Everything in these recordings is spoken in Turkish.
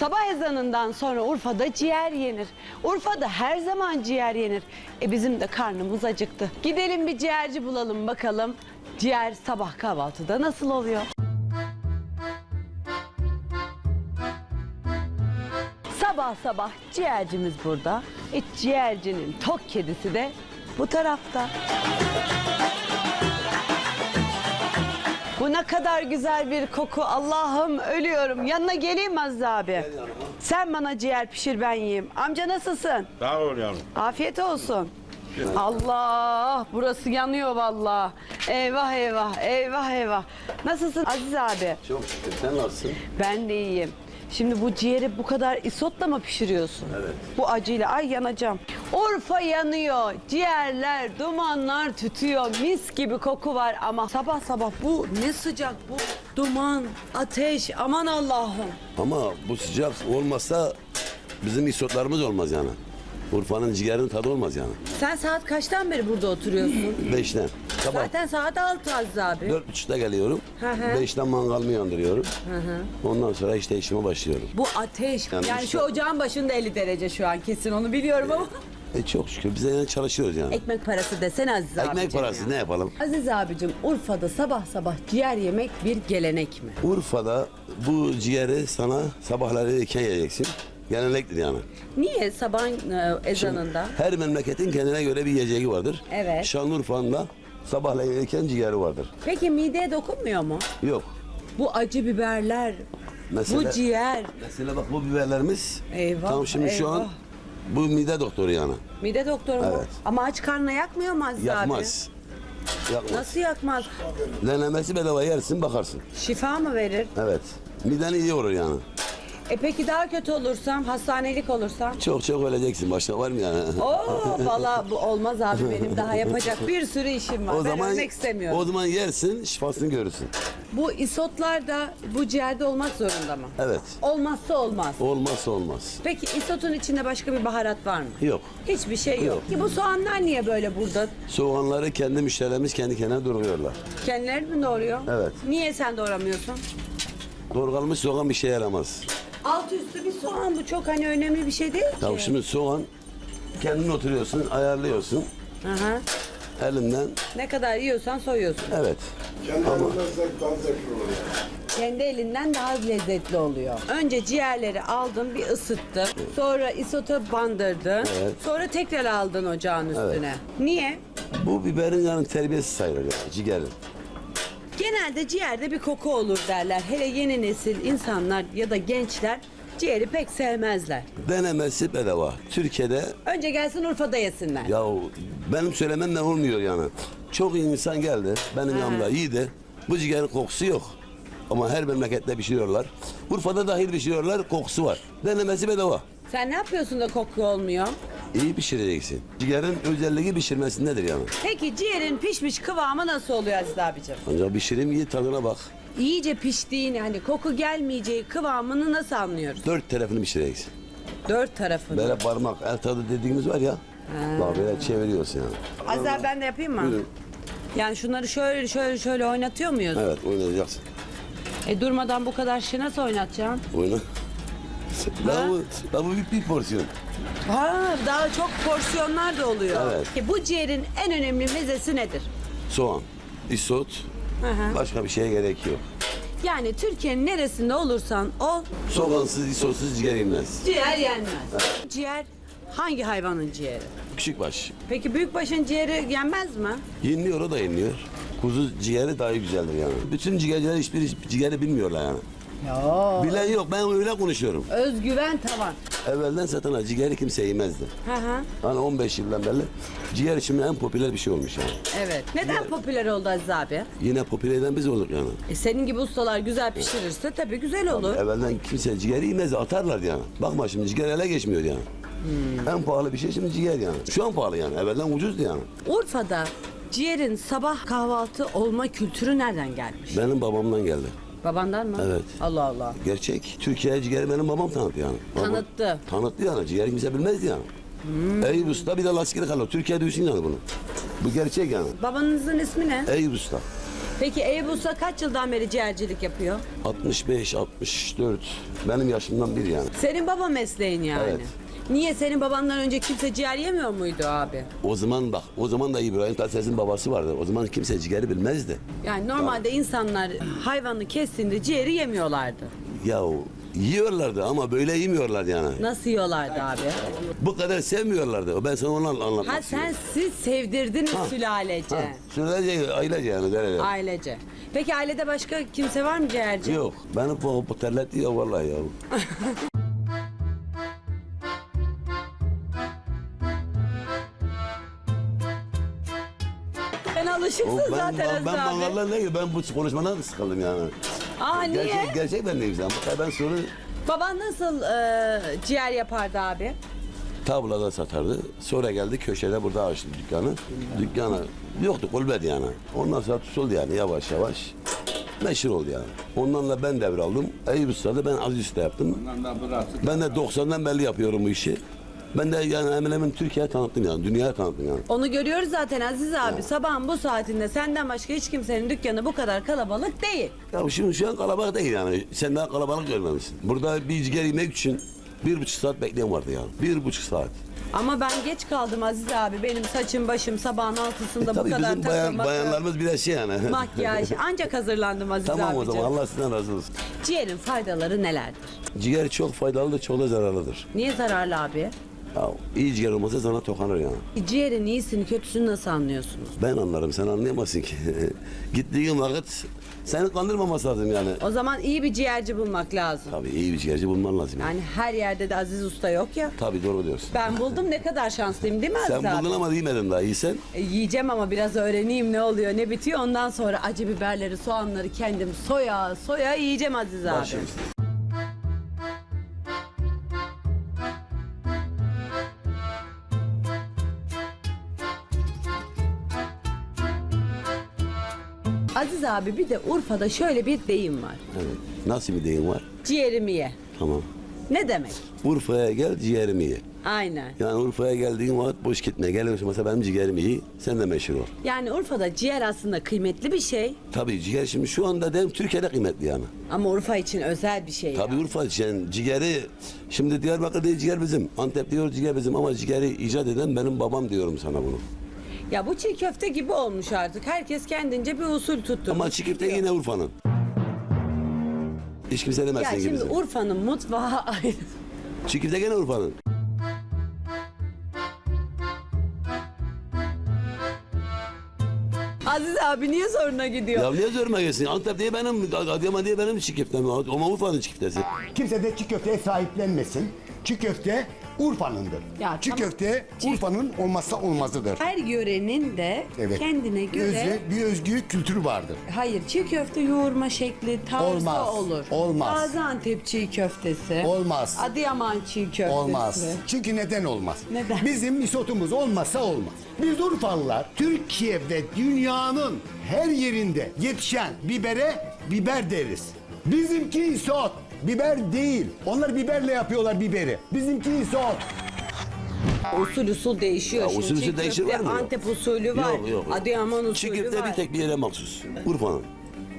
Sabah ezanından sonra Urfa'da ciğer yenir. Urfa'da her zaman ciğer yenir. E bizim de karnımız acıktı. Gidelim bir ciğerci bulalım bakalım. Ciğer sabah kahvaltıda nasıl oluyor? Sabah sabah ciğercimiz burada. E ciğercinin tok kedisi de bu tarafta. Bu ne kadar güzel bir koku. Allah'ım ölüyorum. Yanına geleyim Aziz abi. Sen bana ciğer pişir ben yiyeyim. Amca nasılsın? Sağ ol yavrum. Afiyet olsun. Allah burası yanıyor vallahi. Eyvah eyvah eyvah eyvah. Nasılsın Aziz abi? Çok şükür. Sen nasılsın? Ben de iyiyim. Şimdi bu ciğeri bu kadar isotla mı pişiriyorsun? Evet. Bu acıyla ay yanacağım. Urfa yanıyor. Ciğerler, dumanlar tütüyor. Mis gibi koku var ama sabah sabah bu ne sıcak bu. Duman, ateş aman Allah'ım. Ama bu sıcak olmazsa bizim isotlarımız olmaz yani. Urfa'nın ciğerinin tadı olmaz yani. Sen saat kaçtan beri burada oturuyorsun? Beşten. Sabah Zaten saat altı Aziz abi. dört buçukta geliyorum. Hı hı. Beşten mangalımı yandırıyorum. Ondan sonra işte işime başlıyorum. Bu ateş. Yani Yani işte- şu ocağın başında 50 derece şu an kesin onu biliyorum ama. E çok şükür biz de yani çalışıyoruz yani. Ekmek parası desene Aziz abicim Ekmek parası ya. ne yapalım? Aziz abicim Urfa'da sabah sabah ciğer yemek bir gelenek mi? Urfa'da bu ciğeri sana sabahları erken yiyeceksin. Gelenektir yani. Niye sabahın e, ezanında? Her memleketin kendine göre bir yiyeceği vardır. Evet. Şanlıurfa'nın da sabahleyin erken ciğeri vardır. Peki mideye dokunmuyor mu? Yok. Bu acı biberler, Mesela, bu ciğer. Mesela bak bu biberlerimiz. Eyvah, Tam şimdi şu an eyvah. bu mide doktoru yani. Mide doktoru mu? Evet. Ama aç karnına yakmıyor mu Aziz Yakmaz. abi? Yakmaz. Nasıl yakmaz? Denemesi bedava yersin bakarsın. Şifa mı verir? Evet. Miden iyi olur yani. E peki daha kötü olursam, hastanelik olursam? Çok çok öleceksin. Başka var mı yani? Oo valla bu olmaz abi benim daha yapacak bir sürü işim var. o ben zaman ölmek istemiyorum. o zaman yersin, şifasını görürsün. Bu isotlar da bu ciğerde olmak zorunda mı? Evet. Olmazsa olmaz. Olmazsa olmaz. Peki isotun içinde başka bir baharat var mı? Yok. Hiçbir şey yok. Yok. Ki bu soğanlar niye böyle burada? Soğanları kendi müşterilerimiz kendi kendine doğruyorlar. Kendileri mi doğruyor? Evet. Niye sen doğramıyorsun? Doğralmış soğan bir şey yaramaz. Alt üstü bir soğan bu çok hani önemli bir şey değil ki. Ya şimdi soğan kendin oturuyorsun, ayarlıyorsun. Aha. Elinden Ne kadar yiyorsan soyuyorsun. evet. Kendi elinden daha lezzetli oluyor. Önce ciğerleri aldın bir ısıttın. Sonra isota bandırdın. Evet. Sonra tekrar aldın ocağın üstüne. Niye? Bu biberin yani terbiyesi sayılır yani ciğerin. Genelde ciğerde bir koku olur derler. Hele yeni nesil insanlar ya da gençler ciğeri pek sevmezler. Denemesi bedava. Türkiye'de Önce gelsin Urfa'da yesinler. ya benim söylememle olmuyor yani. Çok insan geldi benim yanımda yedi. Bu ciğerin kokusu yok. Ama her memlekette pişiriyorlar. Urfa'da dahil pişiriyorlar, kokusu var. Denemesi bedava. Sen ne yapıyorsun da koku olmuyor? İyi pişireceksin. Ciğerin özelliği pişirmesindedir yani. Peki ciğerin pişmiş kıvamı nasıl oluyor Aziz abicim? Ancak pişireyim iyi tadına bak. İyice piştiğini hani koku gelmeyeceği kıvamını nasıl anlıyoruz? Dört tarafını pişireceksin. Dört tarafını. Böyle parmak, el tadı dediğimiz var ya. Bak böyle çeviriyorsun yani. Aziz abi ben de yapayım mı? Buyurun. Yani şunları şöyle şöyle şöyle oynatıyor muyuz? Evet oynayacaksın. E durmadan bu kadar şey nasıl oynatacaksın? Oyna. Daha bu bir, bir porsiyon. Ha, daha çok porsiyonlar da oluyor. Evet. Bu ciğerin en önemli mezesi nedir? Soğan, isot, başka bir şeye gerek yok. Yani Türkiye'nin neresinde olursan ol Soğansız, isotsuz ciğer yenmez. ciğer yenmez. Ciğer hangi hayvanın ciğeri? Küçükbaş. Peki büyükbaşın ciğeri yenmez mi? Yeniliyor o da yeniliyor. Kuzu ciğeri daha iyi güzeldir yani. Bütün ciğerciler hiçbir ciğeri bilmiyorlar yani. Ya. Bilen yok ben öyle konuşuyorum. Özgüven tavan. Evvelden zaten ha, ciğeri kimse yemezdi. Hı hı. Hani 15 yıldan beri ciğer şimdi en popüler bir şey olmuş yani. Evet. Neden popüler oldu Aziz abi? Yine popüler eden biz olduk yani. E senin gibi ustalar güzel pişirirse tabii güzel olur. Evvelden kimse ciğeri yemezdi atarlardı yani. Bakma şimdi ciğer ele geçmiyor yani. En pahalı bir şey şimdi ciğer yani. Şu an pahalı yani. Evvelden ucuzdu yani. Urfa'da ciğerin sabah kahvaltı olma kültürü nereden gelmiş? Benim babamdan geldi. Babandan mı? Evet. Allah Allah. Gerçek. Türkiye'ye ciğeri benim babam tanıttı yani. Babam- Tanıttı. Tanıttı yani. Ciğer kimse bilmezdi yani. Eyüp Usta bir de lastikli kalır. Türkiye'de düşün yani bunu. Bu gerçek yani. Babanızın ismi ne? Eyüp Usta. Peki Eyüp Usta kaç yıldan beri ciğercilik yapıyor? 65, 64. Benim yaşımdan biri yani. Senin baba mesleğin yani. Evet. Niye senin babandan önce kimse ciğer yemiyor muydu abi? O zaman bak, o zaman da İbrahim Tatlıses'in babası vardı. O zaman kimse ciğeri bilmezdi. Yani normalde insanlar hayvanı kestiğinde ciğeri yemiyorlardı. Ya yiyorlardı ama böyle yemiyorlar yani. Nasıl yiyorlardı abi? Bu kadar sevmiyorlardı. Ben sana onu anlatmak Ha sen siz sevdirdiniz sülalece. Ha, Sürece ailece yani. derler. Ailece. Peki ailede başka kimse var mı ciğerci? Yok. Beni bu, bu terletti ya vallahi ya. O, ben zaten ben, Aziz ben abi. mangallar ne? Ben bu konuşmadan da sıkıldım yani. Aa niye? Gerçek, gerçekten ne güzel. Bak ben soru Baban nasıl e, ciğer yapardı abi? tablada satardı. Sonra geldi köşede burada açtı dükkanı. Dükkanı yoktu kulübedi yani. Ondan sonra tutuldu yani yavaş yavaş. Meşhur oldu yani. Ondan da ben devraldım. Eyüp Usta'da ben Aziz Usta yaptım. Ben de 90'dan beri yapıyorum bu işi. Ben de yani hemen hemen Türkiye'ye tanıttım yani. Dünyaya tanıttım yani. Onu görüyoruz zaten Aziz abi. Sabahın bu saatinde senden başka hiç kimsenin dükkanı bu kadar kalabalık değil. Ya şimdi şu an kalabalık değil yani. Sen daha kalabalık görmemişsin. Burada bir ciğer yemek için bir buçuk saat bekleyen vardı yani. Bir buçuk saat. Ama ben geç kaldım Aziz abi. Benim saçım başım sabahın altısında bu Tabii kadar bizim bayan, takılmak. bayanlarımız biraz şey yani. Makyaj. Ancak hazırlandım Aziz tamam o abicim. zaman Allah sizden razı olsun. Ciğerin faydaları nelerdir? Ciğer çok faydalıdır, çok da zararlıdır. Niye zararlı abi? Ya, iyi ciğer olmasa sana tokanır yani. Ciğerin iyisini kötüsünü nasıl anlıyorsunuz? Ben anlarım, sen anlayamazsın ki. Gittiğin vakit seni kandırmaması lazım yani. O zaman iyi bir ciğerci bulmak lazım. Tabii iyi bir ciğerci bulman lazım. Yani. Yani her yerde de Aziz Usta yok ya. Tabii doğru diyorsun. Ben buldum ne kadar şanslıyım değil mi Aziz Sen abi? buldun ama yemedin daha iyi sen. E, yiyeceğim ama biraz öğreneyim ne oluyor ne bitiyor. Ondan sonra acı biberleri, soğanları kendim soya soya yiyeceğim Aziz abi. Başım. Abi bir de Urfa'da şöyle bir deyim var. Evet. Nasıl bir deyim var? Ciğerimi ye. Tamam. Ne demek? Urfa'ya gel ciğerimi ye. Aynen. Yani Urfa'ya geldiğin vakit boş gitme. Geliyorsun mesela benim ciğerimi ye. Sen de meşhur ol. Yani Urfa'da ciğer aslında kıymetli bir şey Tabii ciğer şimdi şu anda dem Türkiye'de kıymetli yani. ama Urfa için özel bir şey. Tabii ya. Urfa için ciğeri şimdi Diyarbakır değil ciğer bizim. Antep diyor ciğer bizim ama ciğeri icat eden benim babam diyorum sana bunu. Ya bu çiğ köfte gibi olmuş artık. Herkes kendince bir usul tuttu. Ama çiğ köfte yine Urfa'nın. Hiç kimse Ya demesin gibi. şimdi. Urfa'nın mutfağı ayrı. Çiğ köfte gene Urfa'nın. Aziz abi niye zoruna gidiyor? Ya niye zoruma gelsin? Antep diye benim, Adıyaman diye benim çiğ köftem. Ama Urfa'nın çiğ köftesi. Kimse de çiğ köfteye sahiplenmesin. Çiğ köfte Urfa'nındır. Ya çiğ tamam. köfte Urfa'nın olmazsa olmazıdır. Her yörenin de Evet. kendine göre Özü, bir özgü kültürü vardır. Hayır çiğ köfte yoğurma şekli tarzı Olmaz, olur. olmaz. Gaziantep çiğ köftesi. Olmaz. Adıyaman çiğ köftesi. Olmaz. Çünkü neden olmaz? Neden? Bizim misotumuz olmazsa olmaz. Biz Urfalılar Türkiye ve dünyanın her yerinde yetişen bibere biber deriz. Bizimki isot. Biber değil. Onlar biberle yapıyorlar biberi. Bizimki isot. Usul usul değişiyor. Ya Şimdi usul usul çiğ değişir köfte var mı? Antep usulü var. Yok, yok. Adıyaman usulü Çiğ köfte var. bir tek bir yere mahsus. Urfa'nın.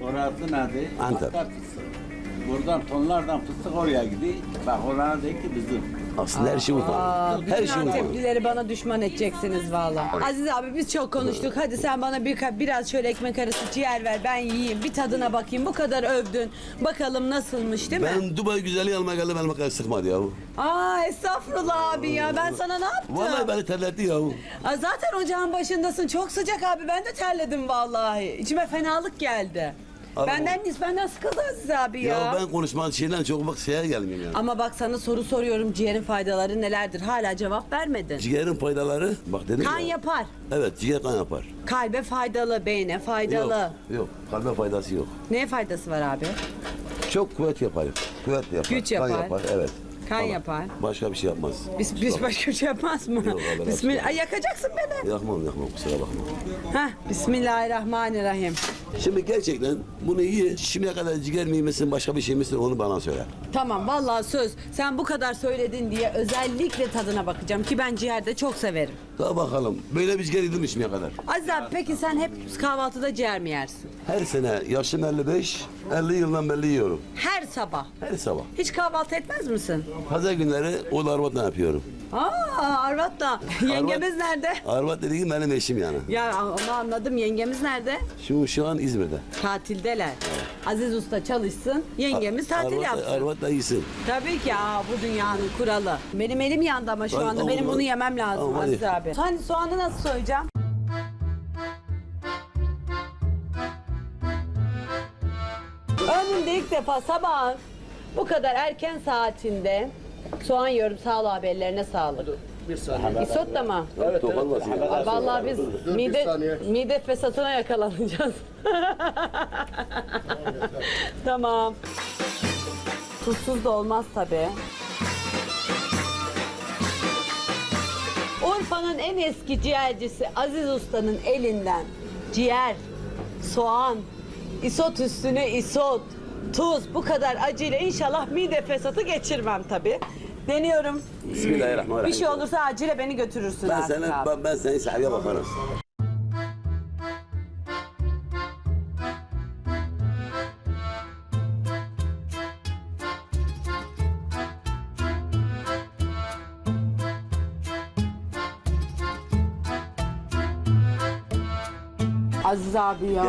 Orası nerede? Antep. Fıstık. Buradan tonlardan fıstık oraya gidiyor. Bak orası değil ki bizim. Aslında her şey Aa, Urfa'nın. bütün Her şey Urfa'nın. Anteplileri bana düşman edeceksiniz valla. Aziz abi biz çok konuştuk. Hadi sen bana bir, biraz şöyle ekmek arası ciğer ver ben yiyeyim. Bir tadına bakayım. Bu kadar övdün. Bakalım nasılmış değil mi? Ben Dubai güzeli almaya geldim elime kadar sıkmadı ya. Aa estağfurullah abi ya. Ben sana ne yaptım? Vallahi beni terletti ya. Aa, zaten ocağın başındasın. Çok sıcak abi. Ben de terledim vallahi. İçime fenalık geldi. Benden benden sıkıldı Aziz abi ya. Ya ben konuşmanın şeyden çok bak şeye gelmiyorum yani. Ama bak sana soru soruyorum. Ciğerin faydaları nelerdir? Hala cevap vermedin. Ciğerin faydaları bak dedim Kan ya. yapar. Evet ciğer kan yapar. Kalbe faydalı, beyne faydalı. Yok, yok. Kalbe faydası yok. Ne faydası var abi? Çok kuvvet yapar. Kuvvet yapar. Güç Kan yapar. yapar. Evet. Kan Ama yapar. Başka bir şey yapmaz. Biz, biz başka bir şey yapmaz mı? Yok, Bismillah. Ay, yakacaksın beni. Yakmam yakmam kusura bakma. Heh, Bismillahirrahmanirrahim. Şimdi gerçekten bunu iyi. Şimdiye kadar ciğer mi başka bir şey misin onu bana söyle. Tamam vallahi söz. Sen bu kadar söyledin diye özellikle tadına bakacağım ki ben ciğerde çok severim. Daha bakalım. Böyle ciğer yedim şimdiye kadar. Aziz abi peki sen hep kahvaltıda ciğer mi yersin? Her sene yaşım 55, 50 yıldan belli yiyorum. Her sabah. Her sabah. Hiç kahvaltı etmez misin? Pazar günleri o arvatla yapıyorum. Aa Arvat'la. Yengemiz nerede? Arvat dediğim benim eşim yani. Ya onu anladım. Yengemiz nerede? Şu, şu an İzmir'de. Tatildeler. Aziz Usta çalışsın. Yengemiz tatil Arvat, yapsın. Arvat da iyisin. Tabii ki aa, bu dünyanın kuralı. Benim elim yandı ama şu Hadi, anda. tamam, Benim bunu yemem lazım hadi. Aziz abi. Hani soğanı nasıl soyacağım? Ömrümde ilk defa sabahın bu kadar erken saatinde soğan yiyorum. Sağ ol abi ellerine sağlık. İsot da mı? Evet. Ay, Vallahi biz mide, mide fesatına yakalanacağız. tamam. Tuzsuz da olmaz tabii. Eski ciğercisi Aziz Usta'nın elinden ciğer, soğan, isot üstüne isot, tuz bu kadar acıyla inşallah mide fesatı geçirmem tabii. Deniyorum. Bismillahirrahmanirrahim. Bir şey olursa acile beni götürürsün Ben artık seni, abi. ben, ben seni bakarım. Abi ya.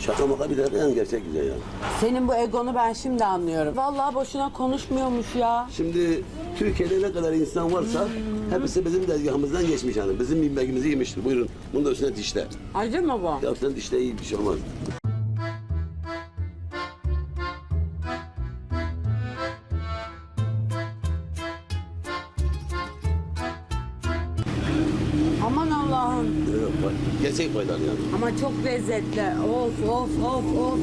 Şaka maka bir yani gerçek güzel yani. Senin bu egonu ben şimdi anlıyorum. Vallahi boşuna konuşmuyormuş ya. Şimdi Türkiye'de ne kadar insan varsa hepsi bizim tezgahımızdan geçmiş yani. Bizim yemeğimizi yemiştir. Buyurun. Bunu da üstüne dişle. Acı mı bu? Ya üstüne dişle iyi bir şey olmaz. Gerçek faydalı yani. Ama çok lezzetli. Of of of of.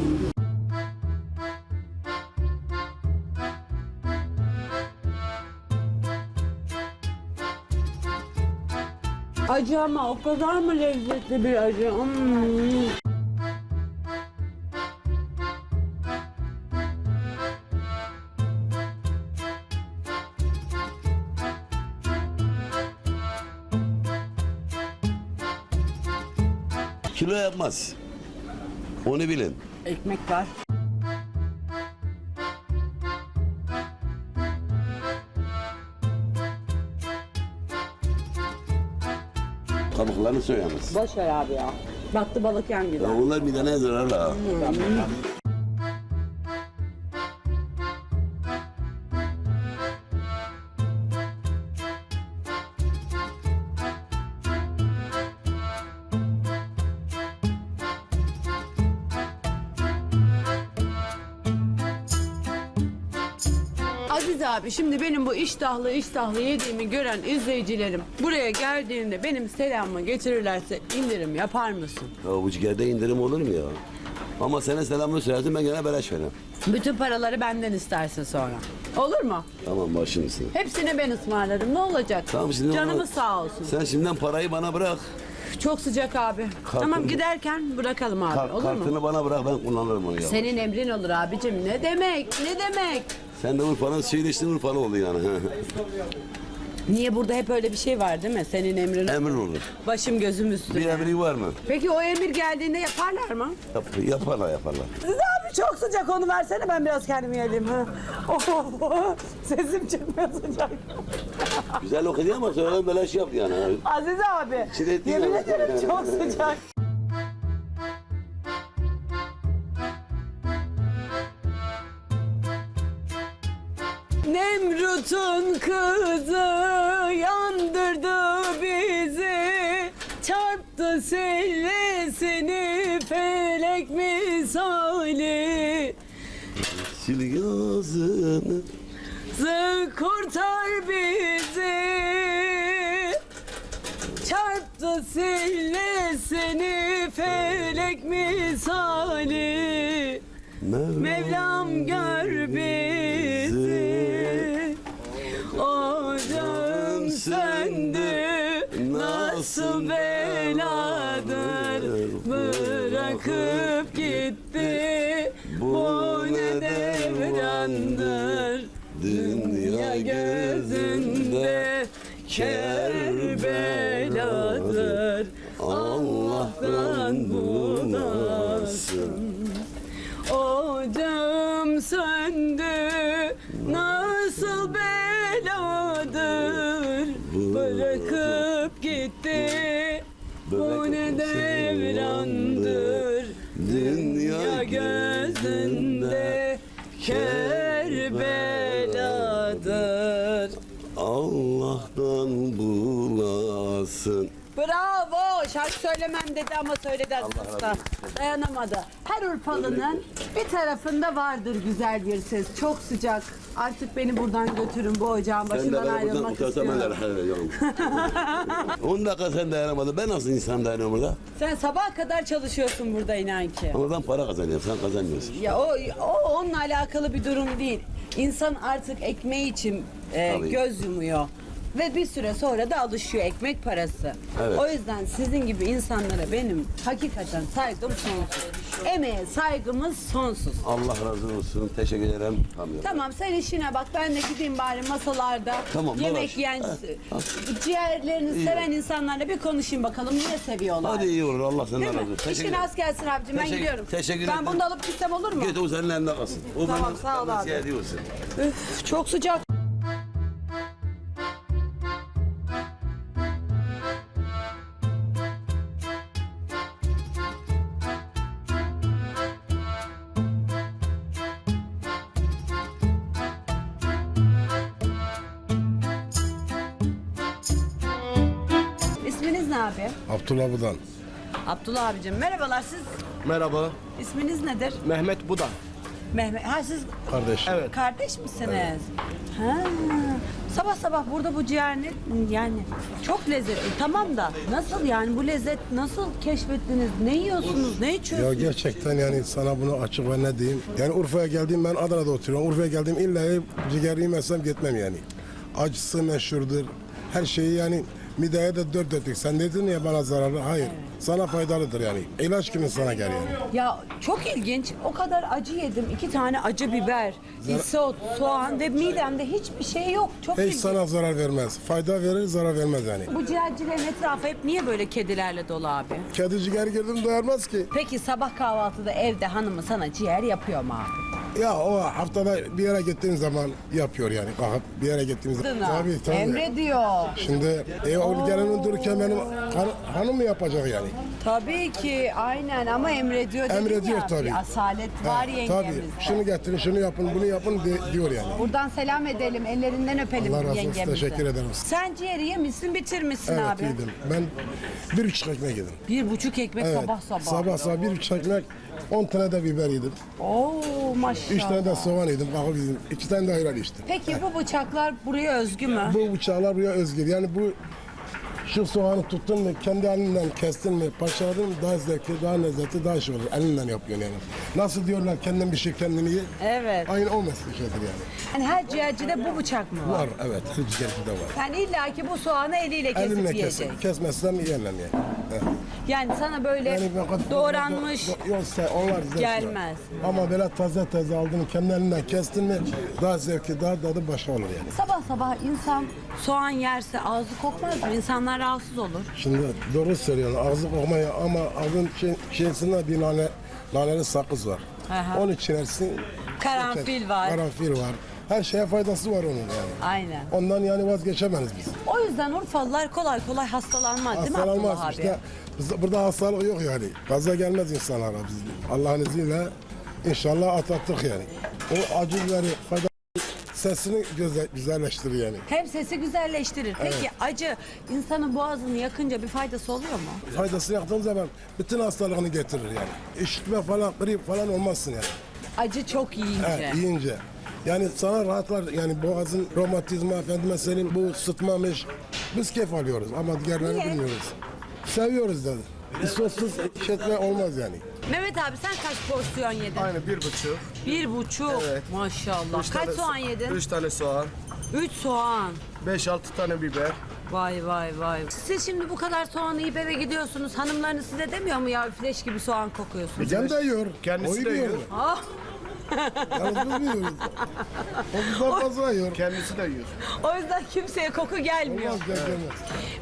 Acı ama o kadar mı lezzetli bir acı? Hmm. Kilo yapmaz. Onu bilin. Ekmek var. Kabuklarını soyamaz. Boş ver abi ya. Battı balık yan gider. Ya bunlar midene zararlı ha. Aziz abi şimdi benim bu iştahlı iştahlı yediğimi gören izleyicilerim buraya geldiğinde benim selamımı getirirlerse indirim yapar mısın? Ya bu ciğerde indirim olur mu ya? Ama senin selamını söylersin ben gene beleş veririm. Bütün paraları benden istersin sonra. Olur mu? Tamam başın üstüne. Hepsini ben ısmarlarım. Ne olacak? Tamam şimdi Canımız ona- sağ olsun. Sen şimdiden parayı bana bırak. Çok sıcak abi. Tamam giderken bırakalım abi. Kar- olur kartını mu? bana bırak ben kullanırım onu ya. Senin emrin olur abicim. Ne demek? Ne demek? Sen de Urfa'nın suyunu içtin Urfalı oldu yani. Niye burada hep öyle bir şey var değil mi? Senin emrin. Emrin olur. Başım gözüm üstüne. Bir emri var mı? Peki o emir geldiğinde yaparlar mı? Yap, yaparlar yaparlar. Siz abi çok sıcak onu versene ben biraz kendimi yiyelim. Ha. Oh, sesim çıkmıyor sıcak. Güzel okudu ama sonradan beleş yaptı yani. Aziz abi Çiğnettin yemin ederim çok sıcak. Nemrut'un kızı sellesini felek misali. Sil gözünü. Zı kurtar bizi. Çarptı sillesini felek misali. Mevlam gör bizi. Ocağım söndü. Nasıl beladır devrandır Dünya gözünde Kerbeladır Allah'tan bulasın. Ocağım söndü nasıl beladır? Bırakıp gitti bu ne devrandır? Dünya gözünde kerbeladır Allah'tan bulasın. Bravo! Şarkı söylemem dedi ama söyledi aslında. Dayanamadı. Urfalı'nın bir tarafında vardır güzel bir ses. Çok sıcak. Artık beni buradan götürün bu ocağın Sen de başından buradan ayrılmak kurtarsan ben de istiyorum. rahat edeceğim. 10 dakika sen dayanamadın. Ben nasıl insan dayanıyorum burada? Sen sabaha kadar çalışıyorsun burada inan ki. Ama ben para kazanıyorum. Sen kazanmıyorsun. Ya o, o onunla alakalı bir durum değil. İnsan artık ekmeği için e, Tabii. göz yumuyor. Ve bir süre sonra da alışıyor ekmek parası. Evet. O yüzden sizin gibi insanlara benim hakikaten saygım sonsuz. Emeğe saygımız sonsuz. Allah razı olsun. Teşekkür ederim. Tamam. Tamam sen işine bak ben de gideyim bari masalarda Tamam, yemek dolaş. yiyen ciğerlerini İyi. seven insanlarla bir konuşayım bakalım niye seviyorlar. Hadi iyi olur. Allah senden Değil razı mi? olsun. Teşekkür İşin ederim. az gelsin abicim ben Teşekkür- gidiyorum. teşekkür Ben ederim. bunu da alıp gitsem olur mu? Git o senin elinde kalsın. O Tamam, sağ ol abi. Üf, çok sıcak. Ne abi? Abdullah Budan. Abdullah abicim. Merhabalar siz Merhaba. isminiz nedir? Mehmet Budan. Mehmet. Ha siz Kardeş. Evet. kardeş misiniz? Ha. Sabah sabah burada bu ciğer ne? Yani çok lezzetli. Tamam da nasıl yani bu lezzet nasıl keşfettiniz? Ne yiyorsunuz? Ne Ya içiyorsunuz? gerçekten yani sana bunu açık ve ne diyeyim. Yani Urfa'ya geldiğim ben Adana'da oturuyorum. Urfa'ya geldiğim illa ciğer yemezsem gitmem yani. Acısı meşhurdur. Her şeyi yani mideye de dört dörtlük. Sen dedin ya bana zararlı. Hayır. Sana faydalıdır yani. İlaç gibi sana gel yani. Ya çok ilginç. O kadar acı yedim. iki tane acı biber, isot, soğan ve midemde hiçbir şey yok. Çok Hiç ilginç. sana zarar vermez. Fayda verir, zarar vermez yani. Bu ciğercilerin etrafı hep niye böyle kedilerle dolu abi? Kedi ciğer girdim doyarmaz ki. Peki sabah kahvaltıda evde hanımı sana ciğer yapıyor mu abi? Ya o haftada bir yere gittiğin zaman yapıyor yani. Kalkıp bir yere gittiğin zaman. Dına. Tabii tabii. Emrediyor. Şimdi e, o gelinin dururken benim han- hanım mı yapacak yani? Tabii ki aynen ama emrediyor dedin Emrediyor ya. tabii. Bir asalet var Ha, yengemizde. Tabii. Şunu getirin, şunu yapın, bunu yapın de- diyor yani. Buradan selam edelim, ellerinden öpelim Allah razı olsun, yengemizi. teşekkür ederim. Sen ciğeri yemişsin, bitirmişsin Evet abi. yedim. Ben bir buçuk ekmek yedim. Bir buçuk ekmek Evet. sabah sabah. Sabah sabah bir buçuk ekmek, on tane de biber yedim. Oo maşallah. Üç tane de soğan yedim, kalkıp yedim. İki tane de ayran içtim. Peki bu bıçaklar buraya özgü mü? Bu bıçaklar buraya özgür. Yani bu şu soğanı tuttun mu, kendi elinden kestin mi, parçaladın mı daha zevkli, daha lezzetli, daha şey olur. Elinden yapıyorsun yani. Nasıl diyorlar kendin bir şey kendini ye. Evet. Aynı o mesleği şeydir yani. Yani her ciğercide bu bıçak mı var? Var evet, her ciğerci de var. Yani illa ki bu soğanı eliyle kesip Elimle yiyecek. kes, kesmezsem yiyemem yani. Evet. Yani sana böyle Yani ben kat- doğranmış do- do- Yoksa onlar zevkli. gelmez. Ama böyle taze taze aldın, kendi elinden kestin mi daha zevkli, daha tadı başka olur yani. Sabah sabah insan soğan yerse ağzı kokmaz mı? İnsanlar rahatsız olur. Şimdi doğru söylüyorsun, ağzı kokmaya ama ağzın şey, şeysinde bir nane, naneli sakız var. Aha. Onu içersin. Karanfil var. Karanfil var. Her şeye faydası var onun yani. Aynen. Ondan yani vazgeçemeyiz biz. O yüzden Urfalılar kolay kolay hastalanmaz değil mi Hastalanmaz Abdullah abi? işte. Biz- Burada hastalık yok yani. Gaza gelmez insanlara biz. Allah'ın izniyle inşallah atlattık yani. O acı biberi fayda sesini güzel, güzelleştirir yani. Hem sesi güzelleştirir. Peki acı insanın boğazını yakınca bir faydası oluyor mu? Faydası yaptığın zaman bütün hastalığını getirir yani. İşitme falan, grip falan olmazsın yani. Acı çok yiyince. Evet, yiyince. Yani sana rahatlar yani boğazın romatizma, efendime söyleyeyim bu sıtmamış. Biz keyif alıyoruz ama diğerlerini Niye? bilmiyoruz. Seviyoruz dedi. Sossuz işletme olmaz yani. Mehmet abi sen kaç porsiyon yedin? Aynı bir buçuk. Bir buçuk. Evet. Maşallah. Üç kaç tane soğan so- yedin? Üç tane soğan. Üç soğan. Beş altı tane biber. Vay vay vay. Siz şimdi bu kadar soğanı yiyip eve gidiyorsunuz. Hanımlarınız size demiyor mu ya fleş gibi soğan kokuyorsunuz? Cem de yiyor. Kendisi o de yiyor. yiyor. Ah Yalnız biz yiyoruz. Fazla yiyor. Kendisi de yiyor. O yüzden kimseye koku gelmiyor. Olmaz gel gelmez.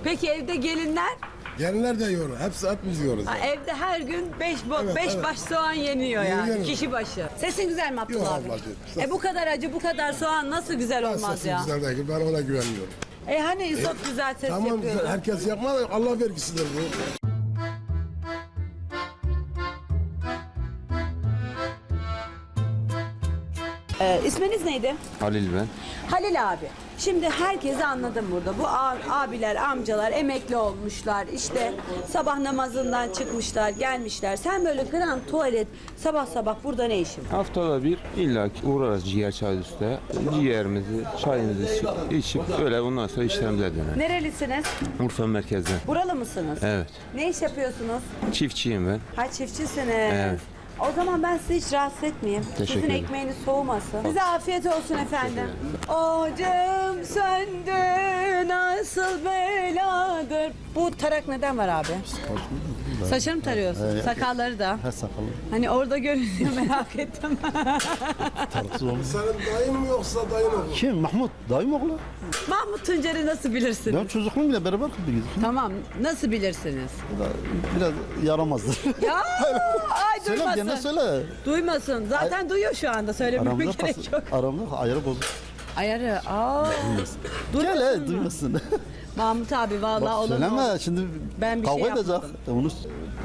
Peki evde gelinler? Gelinler de yiyor. Hepsi hep biz yiyoruz. Ha, evde her gün 5 Evet, beş evet. baş soğan yeniyor yani Yeniyor. kişi başı. Sesin güzel mi Abdullah Yok abi? ablacığım. E bu kadar acı bu kadar soğan nasıl güzel olmaz Sesim ya? güzel değil. Ben ona güvenmiyorum. E hani İsot güzel ses Tamam yapıyordu. güzel. Herkes yapmaz. Allah vergisidir bu. Ee, isminiz neydi? Halil ben. Halil abi. Şimdi herkesi anladım burada. Bu abiler, amcalar emekli olmuşlar. İşte sabah namazından çıkmışlar, gelmişler. Sen böyle grand tuvalet sabah sabah burada ne işin? var? Haftada bir illaki uğrarız ciğer çay üstüne. Ciğerimizi, çayımızı içip, içip öyle ondan sonra işlerimize döner. Nerelisiniz? Urfa merkezden. Buralı mısınız? Evet. Ne iş yapıyorsunuz? Çiftçiyim ben. Ha çiftçisiniz. Evet. O zaman ben sizi hiç rahatsız etmeyeyim. Teşekkür Sizin ederim. ekmeğiniz soğumasın. Size afiyet olsun efendim. Ocağım söndü nasıl beladır. Bu tarak neden var abi? Saçını mı tarıyorsun? Sakalları da. Her sakalı. Hani orada görünüyor merak ettim. Senin dayın mı yoksa dayın mı? Kim? Mahmut. Dayım oğlu. Mahmut Tuncer'i nasıl bilirsiniz? Ben çocukluğumla beraber kıldık. Tamam nasıl bilirsiniz? Biraz yaramazdır. Ya ay söyle duymasın. gene söyle. Duymasın. Zaten duyuyor şu anda söylememe Aramızda gerek pas, yok. aramızda ayarı bozuk. Ayarı. Aa. Gel he duymasın. Mahmut abi vallahi Bak olur mu? söyleme şimdi Ben bir şey kavga edecek. yapmadım. Onu,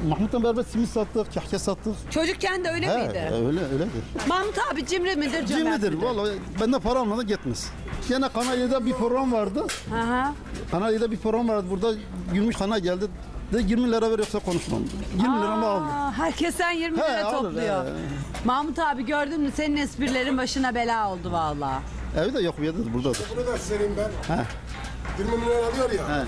Mahmut'la beraber simit sattık, kahke sattık. Çocukken de öyle He, miydi? öyle öyledir. Mahmut abi cimri midir cömert Cimridir midir? vallahi bende para olmadan gitmez. Gene Kanal 7'de bir program vardı. Hı hı. Kanal 7'de bir program vardı. Burada Gümüş Kanal geldi. De 20 lira ver yoksa konuşmam. 20 liramı aldı. Aa, herkesten 20 He, lira alır, topluyor. he. Mahmut abi gördün mü senin esprilerin başına bela oldu vallahi. Evde yok bir yerdedir buradadır. Bunu da söyleyeyim ben. He. 20 milyon alıyor ya. He.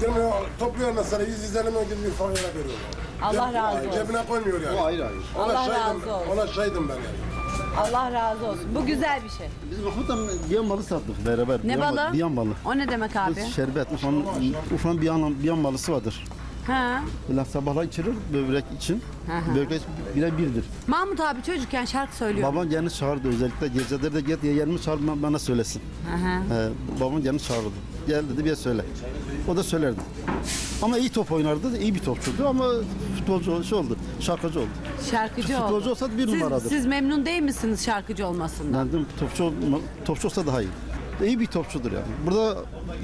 20 milyon topluyor mesela 150 milyon gibi bir fakire veriyor. Allah Ceb- razı olsun. Cebine koymuyor yani. O ayrı ayrı. Ona Allah şahidim, razı olsun. Ona şahidim ben yani. Allah razı olsun. Bu güzel bir şey. Biz Mahmut'la biyan balı sattık beraber. Ne biyan balı? Biyan balı. O ne demek abi? Şerbet, Ufa'nın Ufa'nın biyan, biyan balısı vardır. Ha. Böyle sabahlar içirir böbrek için. hı. Böbrek bire birdir. Mahmut abi çocukken şarkı söylüyor. Babam kendini çağırdı özellikle geceleri de git yeğenimi çağır bana- bana söylesin. Hı hı. He, babam kendini çağırdı. Gel dedi bir söyle. O da söylerdi. Ama iyi top oynardı, iyi bir topçuydu ama futbolcu şey oldu, şarkıcı oldu. Şarkıcı oldu. Futbolcu olsa bir siz, numaradır. Siz memnun değil misiniz şarkıcı olmasından? Ben dedim topçu, olma- topçu olsa daha iyi. İyi bir topçudur yani. Burada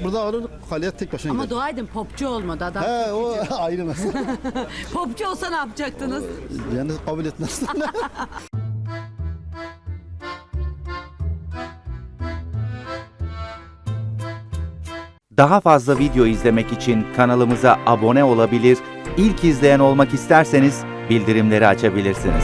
burada alır kaleye tek başına Ama gider. dua edin popçu olmadı adam. He o ayrı mesele. Popçu olsa ne yapacaktınız? yani kabul etmez. Daha fazla video izlemek için kanalımıza abone olabilir, ilk izleyen olmak isterseniz bildirimleri açabilirsiniz.